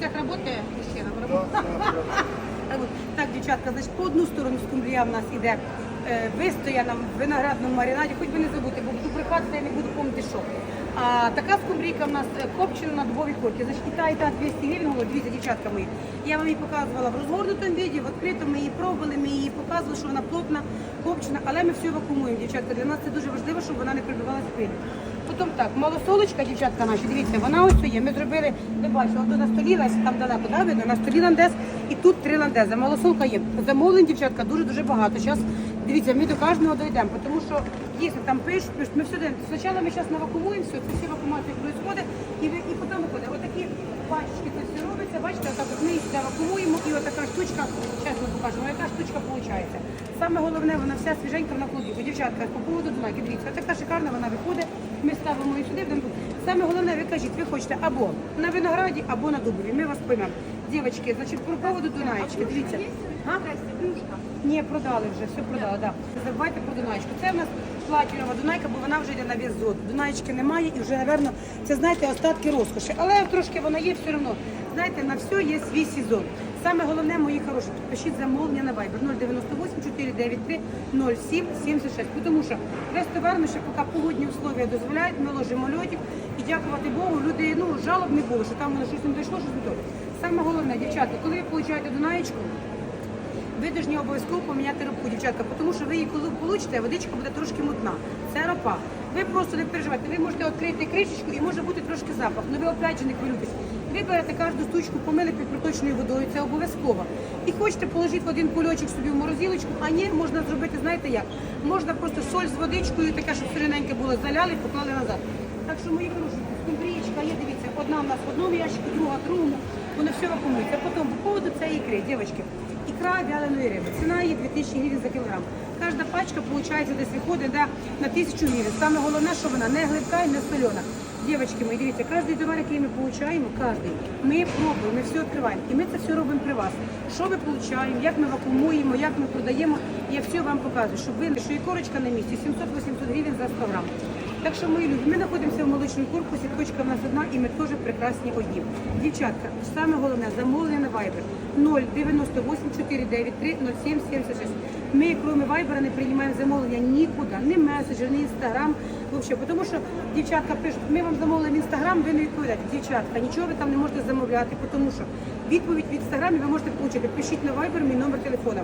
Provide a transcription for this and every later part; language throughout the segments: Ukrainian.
цех працює? Мужчина, работає? Так, дівчатка, значить, по одну сторону скумбрія в нас іде вистояна в виноградному маринаді, хоч би не забути, бо буду брехати, я не буду пам'ятати, що. А така скумбрійка в нас е, копчена на дубовій корці. Значить, та, і та 200 гривень, говорю, дивіться, дівчатка мої. Я вам її показувала в розгорнутому віді, в відкритому ми її пробували, ми її показували, що вона плотна, копчена, але ми все вакуумуємо, дівчатка. Для нас це дуже важливо, щоб вона не прибивалась пилі. Потім так, малосолочка, дівчатка наші, дивіться, вона ось є. Ми зробили, ви бачите, от на столі весь там далеко, да, видно, на столі ландез і тут три ландези. Малосолка є. Замовлень, дівчатка, дуже-дуже багато. Зараз, дивіться, ми до кожного дійдемо, тому що дійсно там пишуть, пишуть, ми все. Спочатку ми зараз навакумуємо все, це всі вакуумації відбувають, і, і потім виходить. Отакі пачки це все робиться, бачите, отак от ми їх сюди вакуумуємо, і отака штучка, зараз ми покажемо, яка штучка виходить. Саме головне, вона вся свіженька на холодильнику. Дівчатка, по поводу Дунаки, дивіться, така шикарна вона виходить. Ми ставимо її сюди. будемо. Саме головне, ви кажіть, ви хочете або на винограді, або на дубові. Ми вас поймемо. Дівчатки, значить, про поводу Дунаєчки, дивіться. Ні, продали вже, все продали, так. Не забувайте про Дунаєчку. Це в нас платінова Дунайка, бо вона вже йде на вес зод. Дунаєчки немає і вже, напевно, це, знаєте, остатки розкоші. Але трошки вона є все одно. Знаєте, на все є свій сезон. Саме головне, мої хороші, пишіть замовлення на Viber 098 493 0776. Тому що весь товар ми ще поки погодні условия дозволяють, ми ложимо льотик і дякувати Богу, люди, ну, жалоб не було, що там воно щось не дійшло, щось не то. Саме головне, дівчата, коли ви получаєте Дунаєчку, ви повинні обов'язково поміняти робку, дівчатка, тому що ви її коли получите, водичка буде трошки мутна. Це ропа. Ви просто не переживайте. Ви можете відкрити кришечку і може бути трошки запах. Ну ви опять же не хвилюйтесь. Ви берете кожну штучку, помили під проточною водою, це обов'язково. І хочете положити в один кульочок собі в морозилочку, а ні, можна зробити, знаєте як? Можна просто соль з водичкою, таке, щоб сирененьке було, заляли і поклали назад. Так що, мої хороші, скумбрієчка є, дивіться, одна в нас в одному ящику, друга в другому, воно все вакуумується. Потім по поводу цієї ікри, дівчатки, ікра вяленої риби. Ціна її 2000 гривень за кілограм. Кожна пачка, виходить, десь виходить да, на 1000 гривень. Саме головне, що вона не глибка і не солена. Дівчатки мої, дивіться, кожен товар, який ми получаємо, кожен, ми пробуємо, ми все відкриваємо. І ми це все робимо при вас. Що ми получаємо, як ми вакуумуємо, як ми продаємо, я все вам показую, щоб ви, що і корочка на місці, 700-800 гривень за 100 грам. Так що, мої люди, ми знаходимося в молочному корпусі, точка в нас одна, і ми теж прекрасні одні. Дівчатка, саме головне, замовлення на Viber 098 493 0776. Ми, крім Viber, не приймаємо замовлення нікуди, ні меседжер, ні інстаграм. Взагалі, тому що дівчатка пишуть, ми вам замовили в інстаграм, ви не відповідаєте. Дівчатка, нічого ви там не можете замовляти, тому що відповідь в інстаграмі ви можете отримати. Пишіть на Viber мій номер телефона.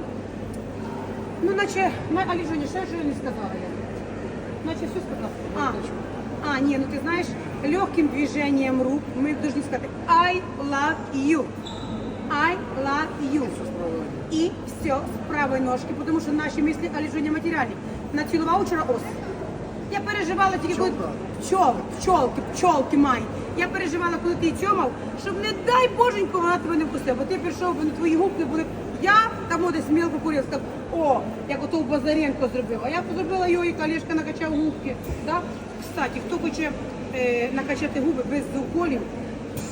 Ну, наче, Аліжоні, ще що я не сказала я. Значит, все сказала. А, а, не, ну ты знаешь, легким движением рук мы должны сказать I love you. I love you. И все с правой ножки, потому что наши мысли о лежании материальны. Націлував вчора ос. Я переживала тільки коли пчол, пчолки, пчолки май. Я переживала, коли ти цьомав, щоб не дай боженько, вона тебе не впустила. Бо ти прийшов, бо твої губки були. Я там десь мілко курив, сказав, о, як ото Базаренко зробив. А я зробила його, і Олешка накачав губки. Да? Кстати, хто хоче е, накачати губи без уколів,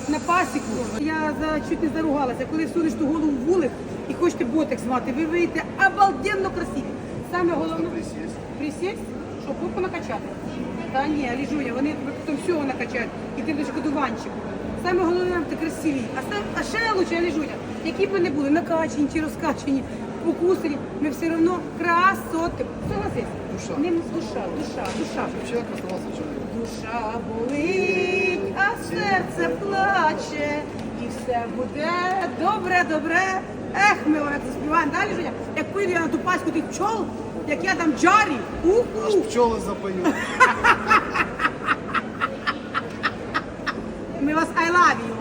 на пасіку. Я за, чуть не заругалася. Коли всунеш ту голову в вулик і хочете ботекс мати, ви вийдете обалденно красиві. Саме головне присесть, щоб попу накачати. Та ні, Ліжуня, вони потім всього накачають, і ти будеш шкодуванчик. Саме головне, ти красиві. А, сам, а ще лучше, Ліжуня, які б ми не були, накачані чи розкачані, покусані, ми все одно красоти. Согласись? Душа. Не душа, душа, душа. Человеком. Душа болить, серце плаче, і все буде добре, добре. Ех, ми як заспіваємо далі, Женя, як вийду я на ту паську тих пчол, як я там джарі. У-у. Аж пчоли запоют. Ми вас I love you.